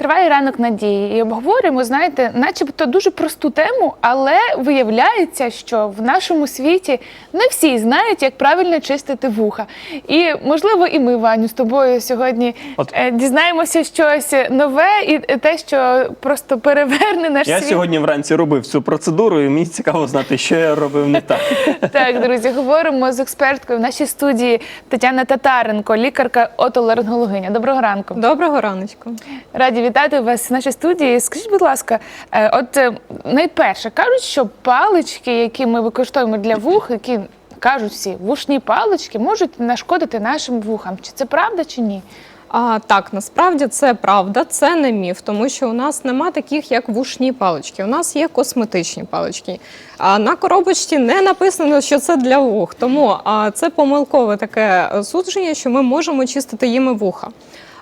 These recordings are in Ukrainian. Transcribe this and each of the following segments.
Триває ранок надії і обговорюємо, знаєте, начебто дуже просту тему, але виявляється, що в нашому світі не всі знають, як правильно чистити вуха. І можливо, і ми, Ваню, з тобою сьогодні От. е, дізнаємося щось нове і те, що просто переверне наш Я світ. сьогодні вранці робив цю процедуру, і мені цікаво знати, що я робив не так. Так, друзі, говоримо з експерткою в нашій студії Тетяна Татаренко, лікарка отоларингологиня. Доброго ранку. Доброго раночку. Раді вітати вас в нашій студії. Скажіть, будь ласка, е, от е, найперше кажуть, що палички, які ми використовуємо для вух, які кажуть всі, вушні палички можуть нашкодити нашим вухам. Чи це правда чи ні? А, так, насправді це правда, це не міф, тому що у нас нема таких, як вушні палички. У нас є косметичні палички. А на коробочці не написано, що це для вух. Тому а, це помилкове таке судження, що ми можемо чистити їми вуха.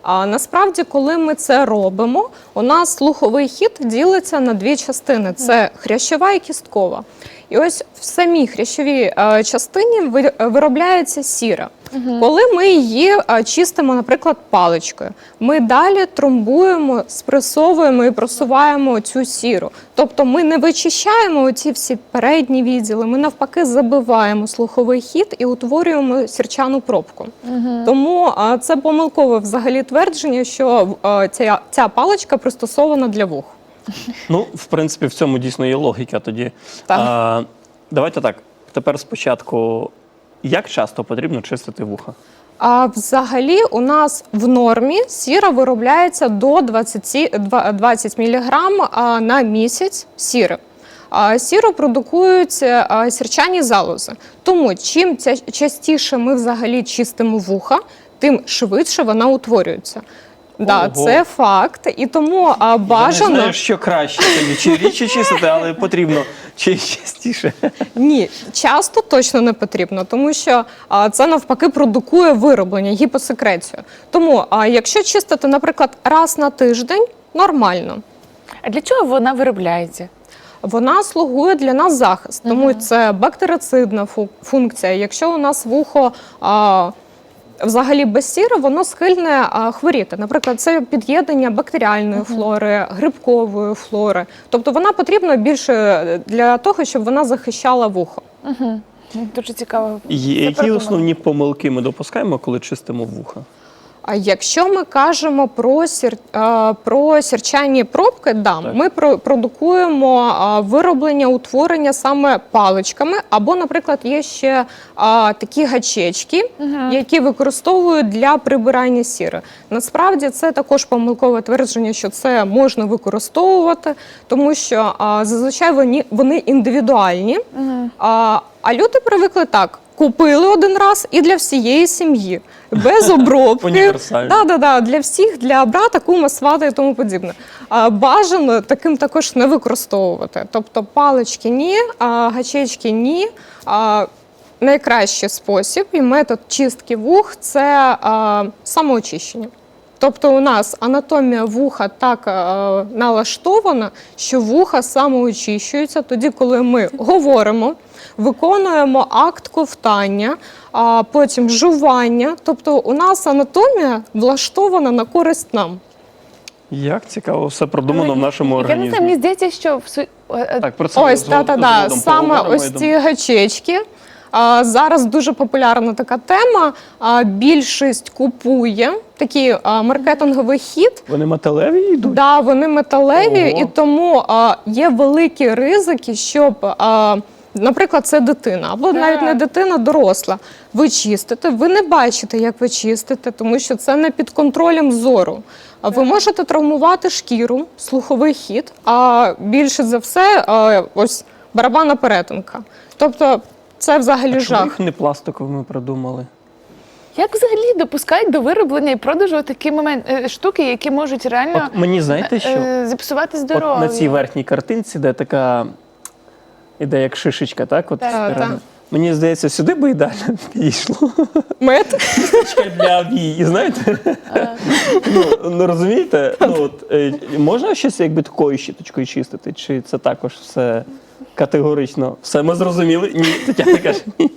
А насправді, коли ми це робимо, у нас слуховий хід ділиться на дві частини: це хрящова і кісткова. І ось в самій хрящовій е, частині ви- виробляється сіра. Коли ми її чистимо, наприклад, паличкою, ми далі тромбуємо, спресовуємо і просуваємо цю сіру. Тобто ми не вичищаємо оці всі передні відділи, ми навпаки забиваємо слуховий хід і утворюємо сірчану пробку. Тому е, це помилкове взагалі твердження, що ця, ця паличка пристосована для вух. Ну, в принципі, в цьому дійсно є логіка тоді. Так. А, давайте так. Тепер спочатку, як часто потрібно чистити вуха? А взагалі у нас в нормі сіра виробляється до 20, два- 20 мг на місяць сіри. А сіро продукують сірчані залози. Тому чим частіше ми взагалі чистимо вуха, тим швидше вона утворюється. Да, Ого. це факт. І тому а, Я не бажано. знаю, що краще тоді, чи рідше чистити, але потрібно чи частіше. Ні, часто точно не потрібно, тому що а, це навпаки продукує вироблення, гіпосекрецію. Тому, а, якщо чистити, наприклад, раз на тиждень, нормально. А для чого вона виробляється? Вона слугує для нас захист, тому це бактерицидна фу- функція. Якщо у нас вухо а, взагалі без сіри, воно схильне хворіти. Наприклад, це під'єднання бактеріальної флори, грибкової флори. Тобто вона потрібна більше для того, щоб вона захищала вухо. Дуже цікаво. Є- Які основні помилки ми допускаємо, коли чистимо вуха? А якщо ми кажемо про сір, е, про сірчані пробки, да, Так. ми про, продукуємо вироблення утворення саме паличками, або, наприклад, є ще такі гачечки, які використовують для прибирання сіри. Насправді це також помилкове твердження, що це можна використовувати, тому що зазвичай вони, вони індивідуальні. А, а люди привикли так. Купили один раз і для всієї сім'ї, без обробки. Да, да, да, для всіх, для брата, кума, свата і тому подібне. А, бажано таким також не використовувати. Тобто палички ні, а гачечки ні. А, найкращий спосіб і метод чистки вух це а, самоочищення. Тобто у нас анатомія вуха так е, налаштована, що вуха самоочищуються тоді, коли ми говоримо, виконуємо акт ковтання, а потім жування. Тобто у нас анатомія влаштована на користь нам. Як цікаво, все продумано в нашому Я не знаю, мені здається, що в су- е, е, Так, про це Ось згод- та та да згодом саме ось ці гачечки. Зараз дуже популярна така тема. Більшість купує такий маркетинговий хід. Вони металеві йдуть? Да, вони металеві, Ого. і тому є великі ризики, щоб, наприклад, це дитина, або Так. навіть не дитина, доросла. Ви чистите, ви не бачите, як ви чистите, тому що це не під контролем зору. А ви можете травмувати шкіру, слуховий хід, а більше за все, ось барабанна перетинка. Тобто, це взагалі А чому жах. їх не пластиковими придумали? як взагалі допускають до вироблення і продажу такі момент, е, штуки, які можуть реально От мені знаєте що? е, зіпсувати здоров'я? От на цій верхній картинці, де така іде як шишечка, так? От Так. Так. Мені здається, сюди би ідеально підійшло. Мед. Для вії, знаєте? ну, ну розумієте? Ну, от, е, можна щось якби такою щіточкою чистити? Чи це також все категорично? Все ми зрозуміли? Ні, Тетяна каже, ні.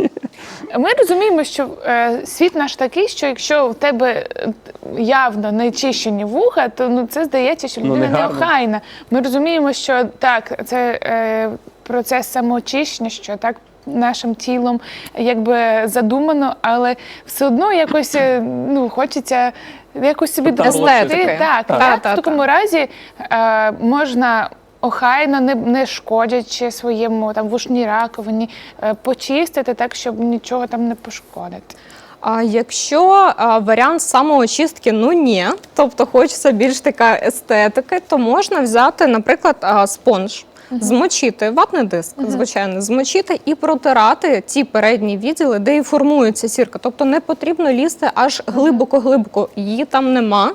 Ми розуміємо, що е, світ наш такий, що якщо в тебе е, явно не чищені вуха, то ну це здається, що Ну, не неохайна. Ми розуміємо, що так, це е, процес самоочищення, що так. Нашим тілом якби задумано, але все одно якось е, ну хочеться якось собі було допомогти. чисто. Так, Так. так, в такому разі е, можна охайно, не, не шкодячи своєму там вушній раковині, е, почистити так, щоб нічого там не пошкодити. А якщо а, варіант самоочистки, ну ні, тобто хочеться більш така естетики, то можна взяти, наприклад, а, спонж. Змочити ватний диск, звичайно, змочити і протирати ті передні відділи, де і формується сірка. Тобто не потрібно лізти аж глибоко-глибоко. Її там нема.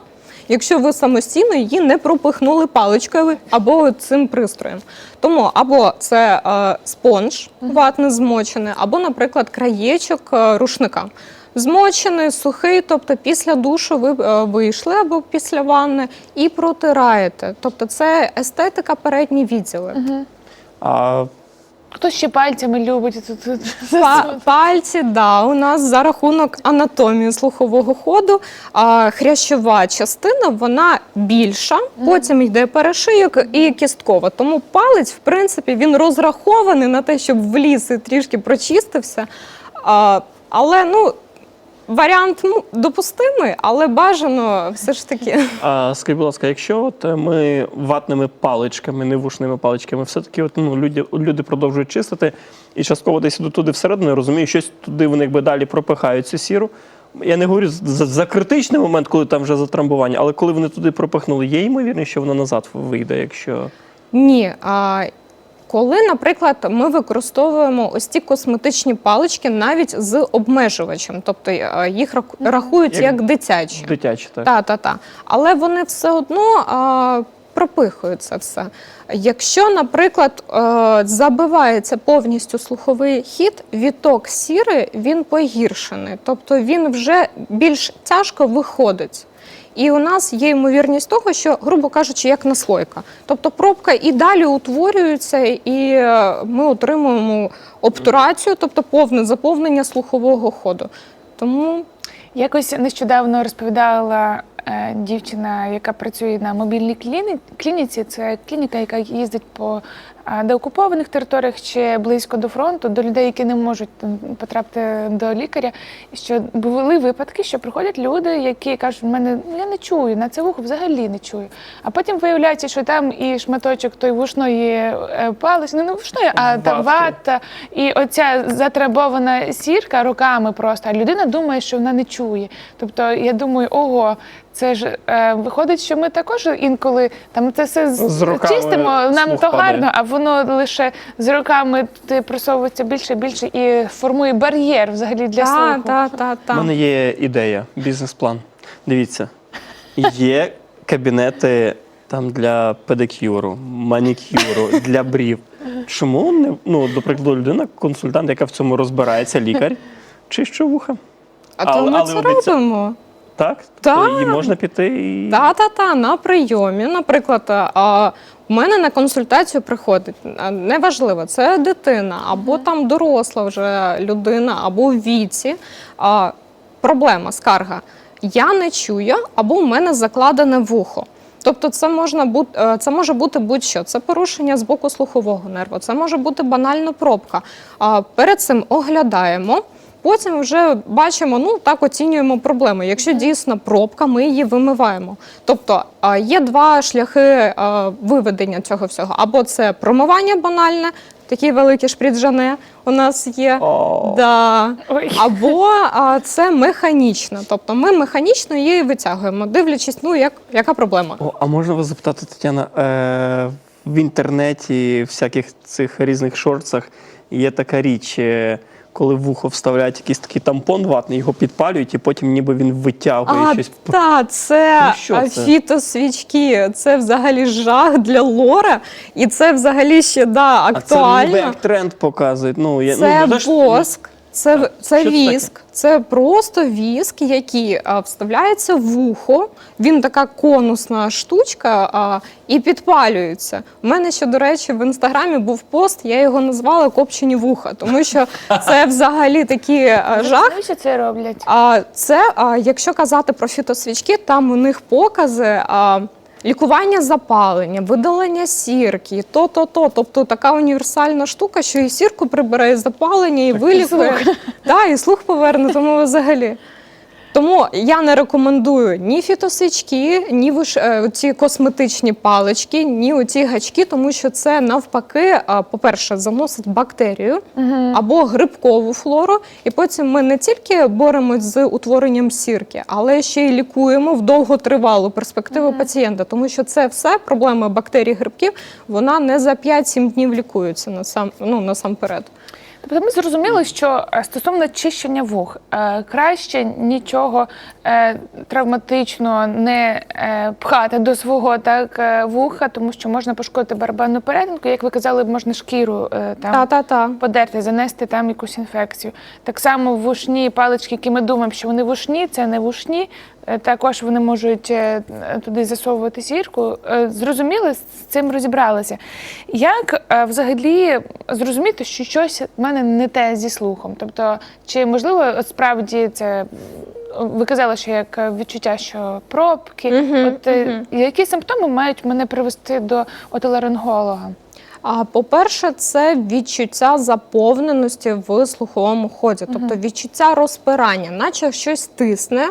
Якщо ви самостійно її не пропихнули паличкою або цим пристроєм. Тому або це е, спонж ватний змочений, або, наприклад, краєчок е, рушника. Змочений, сухий, тобто після душу ви е, вийшли або після ванни і протираєте. Тобто це естетика передні відділи. А Хто ще пальцями любить тут, тут Па- пальці, да, у нас за рахунок анатомії слухового ходу. А, хрящова частина вона більша, потім йде перешийок і кісткова. Тому палець, в принципі, він розрахований на те, щоб в ліс і трішки прочистився. А, але ну, варіант ну, допустимий, але бажано все ж таки. А скажіть, будь ласка, якщо от ми ватними паличками, не вушними паличками, все-таки от, ну, люди, люди продовжують чистити і частково десь ідуть туди всередину, я розумію, щось туди вони якби далі пропихають цю сіру. Я не говорю за, за критичний момент, коли там вже затрамбування, але коли вони туди пропихнули, є ймовірність, що вона назад вийде, якщо. Ні. А, коли, наприклад, ми використовуємо ось ці косметичні палички навіть з обмежувачем, тобто е, їх раху- рахують Як як, дитячі. Дитячі, так. Та, та, та. Але вони все одно а, пропихують це все. Якщо, наприклад, е, забивається повністю слуховий хід, відток сіри він погіршений, тобто він вже більш тяжко виходить. І у нас є ймовірність того, що, грубо кажучи, як наслойка. Тобто пробка і далі утворюється, і е, ми отримуємо обтурацію, тобто повне заповнення слухового ходу. Тому Якось нещодавно розповідала дівчина, яка працює на мобільній кліні- клініці. Це клініка, яка їздить по е, деокупованих територіях чи близько до фронту, до людей, які не можуть потрапити до лікаря. Що були випадки, що приходять люди, які кажуть, мене я не чую, на це вухо взагалі не чую. А потім виявляється, що там і шматочок той вушної е, палиці, ну не вушної, а та- і оця затребована сірка руками просто, а людина думає, що вона не чує. Тобто я думаю, ого, це ж е, виходить, що ми також інколи там це все з- руками чистимо, нам то падає. гарно, а воно лише з роками просовується більше і більше і формує бар'єр взагалі для та, слуху. та, та, У мене є ідея, бізнес-план. Дивіться, є кабінети там для педикюру, манікюру, для брів. Чому не ну, до прикладу, людина, консультант, яка в цьому розбирається, лікар, чище вуха? А то ми але це обіця- робимо. Так? Так. І можна піти і. Та, та, та, на прийомі. Наприклад, а, у мене на консультацію приходить а, неважливо, це дитина або там доросла вже людина, або в віці. А, проблема, скарга. Я не чую, або у мене закладене вухо. Тобто, це можна бути, е, це може бути будь-що. Це порушення з боку слухового нерву, це може бути банально пробка. А перед цим оглядаємо. Потім вже бачимо, ну так оцінюємо проблему. Якщо дійсно пробка, ми її вимиваємо. Тобто а, є два шляхи а, виведення цього всього: або це промивання банальне, такі великі шпріджане у нас є. О. Да. Ой. Або а, це механічно. Тобто ми механічно її витягуємо, дивлячись, ну як, яка проблема. О, а можна вас запитати, Тетяна, е, в інтернеті, всяких цих різних шорцах є така річ, е, коли в вухо вставляють якийсь такий тампон ватний, його підпалюють, і потім ніби він витягує А, щось. та, це, Ну, це? фітосвічки. Це взагалі жах для лора, і це взагалі ще да, А це ніби актуально. як тренд показують. Ну, я, Це ну, не те, воск. Це, це Що віск, це просто віск, який а, вставляється в вухо. Він така конусна штучка а, і підпалюється. У мене ще, до речі, в інстаграмі був пост, я його назвала копчені вуха, тому що це взагалі такий а, жах. Навіщо це роблять? А це, а, якщо казати про фітосвічки, там у них покази. А, Лікування запалення, видалення сірки, то, то, то. Тобто така універсальна штука, що і сірку прибирає і запалення, і вилікує. Да, і слух поверне, тому взагалі. Тому я не рекомендую ні фітосвічки, ні виш- е, ці косметичні палички, ні оці гачки, тому що це навпаки, по-перше, заносить бактерію або грибкову флору. І потім ми не тільки боремось з утворенням сірки, але ще й лікуємо в довготривалу перспективу пацієнта, тому що це все проблема бактерій грибків. Вона не за 5-7 днів лікується насам, ну, насамперед. Тобто ми зрозуміли, що е, стосовно чищення вух, е, краще нічого е, травматичного не пхати до свого так вуха, тому що можна пошкодити барабанну перетинку. Як ви казали, можна шкіру там Та-та-та. подерти, занести там якусь інфекцію. Так само вушні палички, які ми думаємо, що вони вушні, це не вушні. Е, Також вони можуть е, туди засовувати сірку. Е, Зрозуміли, з цим розібралися. Як взагалі зрозуміти, що щось в мене не те зі слухом? Тобто, чи можливо от справді це ви казали, що як відчуття, що пробки, Мгм, от мгм. які симптоми мають мене привести до отоларинголога? А по-перше, це відчуття заповненості в слуховому ході, тобто відчуття розпирання, наче щось тисне,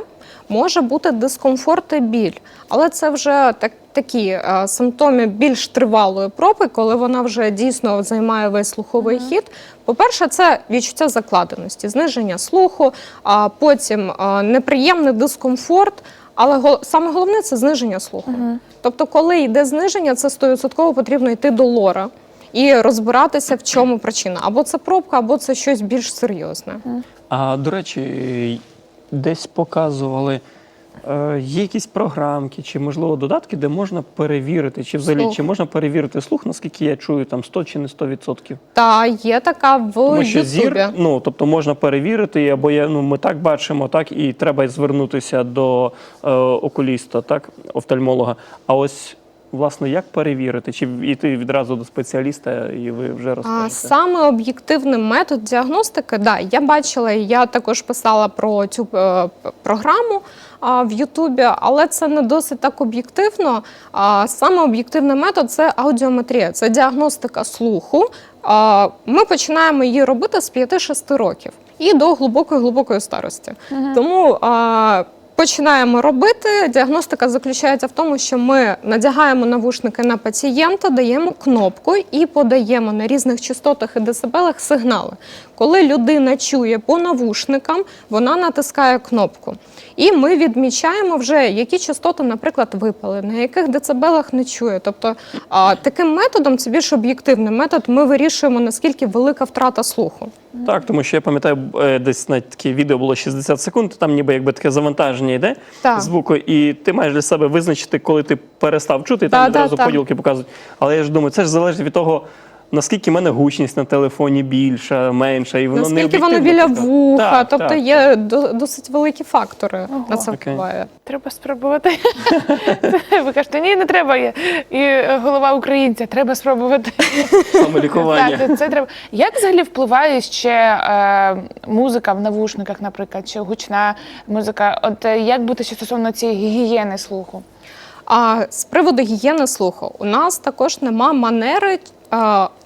може бути дискомфорт і біль. Але це вже так, такі е, симптоми більш тривалої пропи, коли вона вже дійсно займає весь слуховий хід. По-перше, це відчуття закладеності, зниження слуху, а потім е, неприємний дискомфорт. Але гол- саме головне це зниження слуху. Тобто, коли йде зниження, це 100% потрібно йти до лора і розбиратися, в чому причина. Або це пробка, або це щось більш серйозне. А до речі, десь показували. е, Є якісь програмки чи можливо додатки, де можна перевірити, чи взагалі Слух. чи можна перевірити слух, наскільки я чую, там 100 чи не 100%? Та є така в Тому що Ютубі. зір, ну тобто можна перевірити, або я, ну, ми так бачимо, так, і треба звернутися до е, окуліста, так, офтальмолога. А ось, власне, як перевірити? Чи йти відразу до спеціаліста, і ви вже А, розкажете? саме об'єктивний метод діагностики, да, я бачила, я також писала про цю е, програму в Ютубі, але це не досить так об'єктивно. А, саме об'єктивний метод це аудіометрія, це діагностика слуху. Ми починаємо її робити з 5-6 років і до глибокої глибокої старості. Тому а, Починаємо робити. Діагностика заключається в тому, що ми надягаємо навушники на пацієнта, даємо кнопку і подаємо на різних частотах і децибелах сигнали. Коли людина чує по навушникам, вона натискає кнопку. І ми відмічаємо вже, які частоти, наприклад, випали, на яких децибелах не чує. Тобто таким методом, це більш об'єктивний метод, ми вирішуємо, наскільки велика втрата слуху. Так, тому що я пам'ятаю, е, десь навіть таке відео було 60 секунд, там ніби якби таке завантаження йде Так. звуку, і ти маєш для себе визначити, коли ти перестав чути, і там одразу поділки показують. Але я ж думаю, це ж залежить від того. Наскільки в мене гучність на телефоні більша, менша, і воно не Наскільки воно біля вуха, Так, тобто так, є до- досить великі фактори на це Окей. впливає. Треба спробувати. Ви кажете, ні, не треба. є. І е, голова українця, треба спробувати. Самолікування. Так, це треба. Як взагалі впливає ще е, музика в навушниках, наприклад, чи гучна музика? От е, як бути ще стосовно цієї гігієни слуху? А з приводу гігієни слуху, у нас також нема манери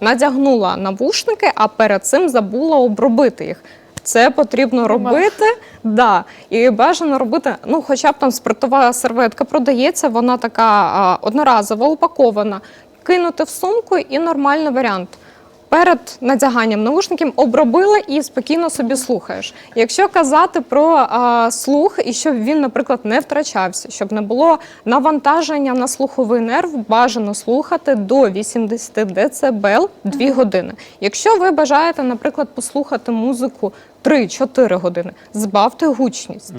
надягнула навушники, а перед цим забула обробити їх. Це потрібно робити, да. І бажано робити, ну, хоча б там спиртова серветка продається, вона така а, одноразова, упакована. Кинути в сумку і нормальний варіант. Перед надяганням навушників обробила і спокійно собі слухаєш. Якщо казати про а, слух і щоб він, наприклад, не втрачався, щоб не було навантаження на слуховий нерв, бажано слухати до 80 дБ 2 години. Якщо ви бажаєте, наприклад, послухати музику 3-4 години, збавте гучність.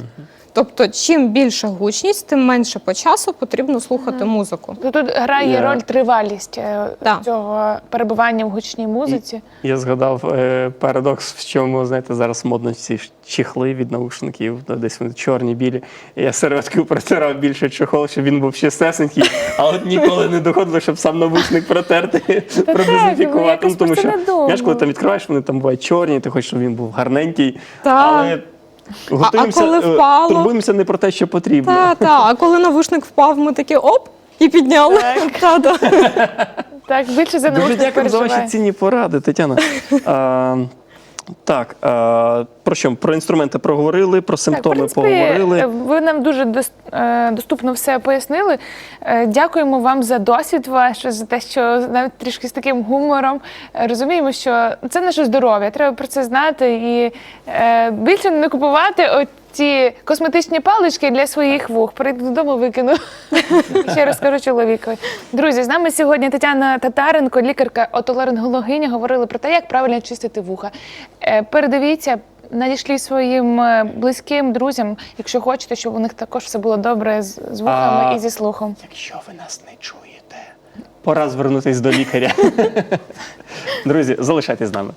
Тобто, чим більша гучність, тим менше по часу потрібно слухати музику. То тут грає Я- роль тривалість е, Так. цього перебування в гучній музиці. Я згадав е, парадокс, в чому, знаєте, зараз модно ці ж чехли від наушників, ну, десь вони чорні, білі. Я серветкою протирав більше чехол, щоб він був чистесенький, а от ніколи не доходило, щоб сам навушник протерти, ну, продезінфікувати. якось Ну, тому просто що недовго. знаєш, коли там відкриваєш, вони там бувають чорні, ти хочеш, щоб він був гарненький. Але готуємося, коли е, впало? турбуємося не про те, що потрібно. Та, та. А коли навушник впав, ми такі оп і підняли. Та, та. Так, більше за Дуже наушник дякую за ваші цінні поради, Тетяна. А, так, а, про що? Про інструменти проговорили, про Так, в симптоми принципі, поговорили. е, ви нам дуже е, доступно все пояснили. Е, Дякуємо вам за досвід ваш, за те, що навіть трішки з таким гумором розуміємо, що це наше здоров'я. Треба про це знати і більше не купувати ці косметичні палички для своїх вух. Прийду додому, викину. Ще розкажу чоловікові. Друзі, з нами сьогодні Тетяна Татаренко, лікарка отоларингологиня, говорили про те, як правильно чистити вуха. Передивіться. Надішлі своїм е, близьким друзям, якщо хочете, щоб у них також все було добре з, вухами А- і зі слухом. Якщо ви нас не чуєте, пора звернутись до лікаря. Друзі, залишайтесь з нами.